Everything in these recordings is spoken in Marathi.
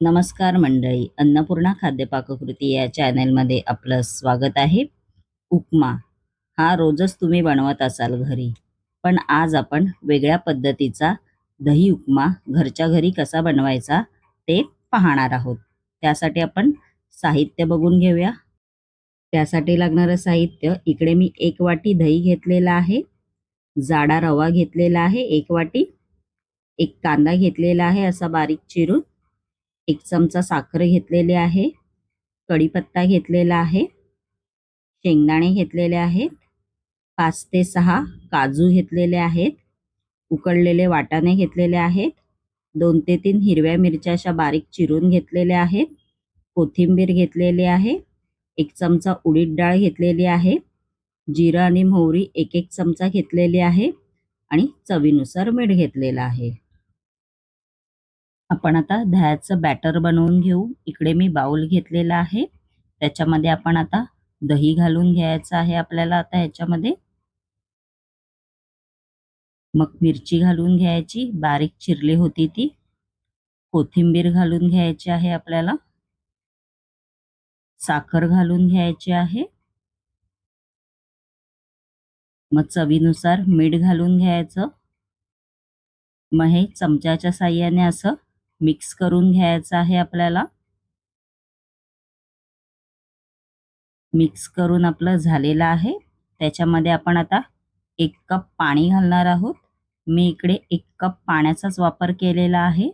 नमस्कार मंडळी अन्नपूर्णा खाद्यपाककृती या चॅनेलमध्ये आपलं स्वागत आहे. उपमा हा रोजच तुम्ही बनवत असाल घरी पण आज आपण वेगळ्या पद्धतीचा दही उपमा घरच्या घरी कसा बनवायचा ते पाहणार आहोत. त्यासाठी आपण साहित्य बघून घेऊया. त्यासाठी लागणारं साहित्य इकडे मी एक वाटी दही घेतलेला आहे जाडा रवा घेतलेला आहे एक वाटी एक कांदा घेतलेला आहे असा बारीक चिरून एक चमचा साखर घेतलेली आहे कढीपत्ता घेतलेला आहे शेंगदाणे घेतलेले आहेत पाच ते सहा काजू घेतलेले आहेत उकडलेले वाटाणे घेतलेले आहेत दोन ते तीन हिरव्या मिरच्या अशा बारीक चिरून घेतलेल्या आहेत कोथिंबीर घेतलेली आहे एक चमचा उडीद डाळ घेतलेली आहे जिरं आणि मोहरी एक एक चमचा घेतलेली आहे आणि चवीनुसार मीठ घेतलेलं आहे. आपण आता दह्याचं बॅटर बनवून घेऊ. इकडे मी बाउल घेतलेला आहे. त्याच्यामध्ये आपण आता दही घालून घ्यायचं आहे आपल्याला आता ह्याच्यामध्ये. मग मिरची घालून घ्यायची. बारीक चिरली होती ती. कोथिंबीर घालून घ्यायची आहे आपल्याला. साखर घालून घ्यायची आहे. मग चवीनुसार मीठ घालून घ्यायचं. मग हे चमच्याच्या साह्याने असं मिक्स करून घ्यायचं आहे आपल्याला. मिक्स करून आपलं झालेलं आहे. त्याच्यामध्ये आपण आता एक कप पाणी घालणार आहोत. मी इकडे एक कप पाण्याचाच वापर केलेला आहे.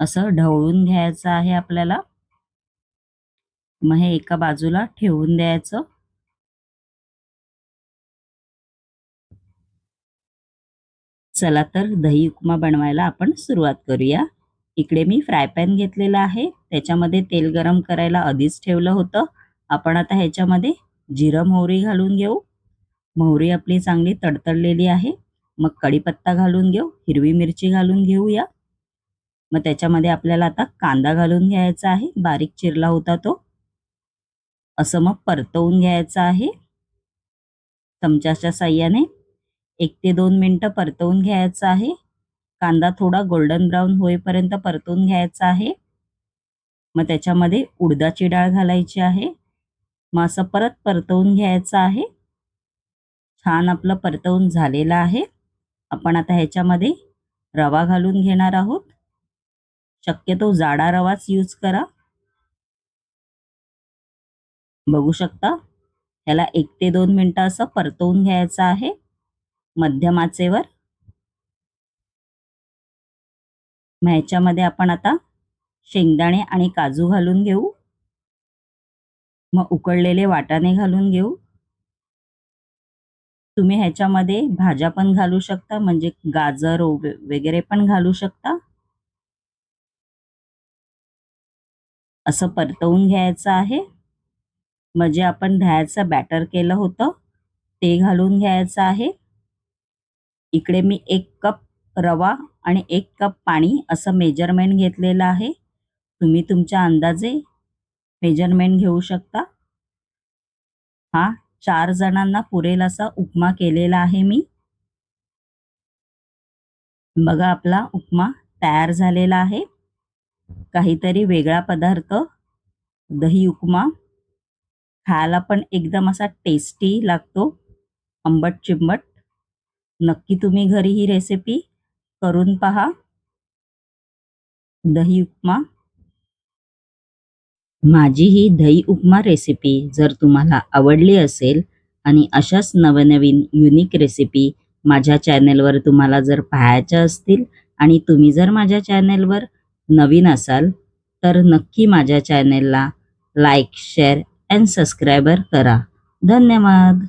असं ढवळून घ्यायचं आहे आपल्याला. मग हे एका बाजूला ठेवून द्यायचं. चला तर दही उपमा बनवायला आपण सुरुवात करूया. इकडे मी फ्राय पॅन घेतलेला आहे. त्याच्यामध्ये तेल गरम करायला आधीच ठेवलं होतं. आपण आता ह्याच्यामध्ये जिरं मोहरी घालून घेऊ. मोहरी आपली चांगली तडतडलेली आहे. मग कढीपत्ता घालून घेऊ. हिरवी मिरची घालून घेऊया. मग त्याच्यामध्ये आपल्याला आता कांदा घालून घ्यायचा आहे. बारीक चिरला होता तो. असं मग परतवून घ्यायचं आहे. चमच्याच्या साह्याने एक ते दोन मिनटं परतवून घ्यायचं आहे. कांदा थोडा गोल्डन ब्राऊन होईपर्यंत परतवून घ्यायचा आहे. मग त्याच्यामध्ये उडदाची डाळ घालायची आहे. मग असं परत परतवून घ्यायचं आहे. छान आपलं परतवून झालेलं आहे. आपण आता ह्याच्यामध्ये रवा घालून घेणार आहोत. शक्यतो जाडा रवाच यूज करा. बघू शकता? ह्याला एक ते दोन मिनटं असं परतवून घ्यायचं आहे. मध्यमाचेवर मग ह्याच्यामध्ये आपण आता शेंगदाणे आणि काजू घालून घेऊ. मग उकडलेले वाटाणे घालून घेऊ. तुम्ही ह्याच्यामध्ये भाज्या पण घालू शकता म्हणजे गाजर वगैरे पण घालू शकता. असं परतवून घ्यायचं आहे. म्हणजे आपण दह्याचं बॅटर केलं होतं ते घालून घ्यायचं आहे. इकडे मी एक कप रवा आणि एक कप पाणी असं मेजरमेंट घेतलेलं आहे. तुम्ही तुमच्या अंदाजे मेजरमेंट घेऊ शकता. हा चार जणांना पुरेल असा उपमा केलेला आहे मी. बघा आपला उपमा तयार झालेला आहे. काहीतरी वेगळा पदार्थ दही उपमा. खायला पण एकदम असा टेस्टी लागतो. आंबट चिंबट. नक्की तुम्ही घरी ही रेसिपी करून पहा. दही उपमा. माझी ही दही उपमा रेसिपी जर तुम्हाला आवडली असेल आणि अशाच नवनवीन युनिक रेसिपी माझ्या चॅनेलवर तुम्हाला जर पाहायच्या असतील आणि तुम्ही जर माझ्या चॅनेलवर नवीन असाल तर नक्की माझ्या चॅनेलला लाईक शेअर अँड सबस्क्रायबर करा. धन्यवाद!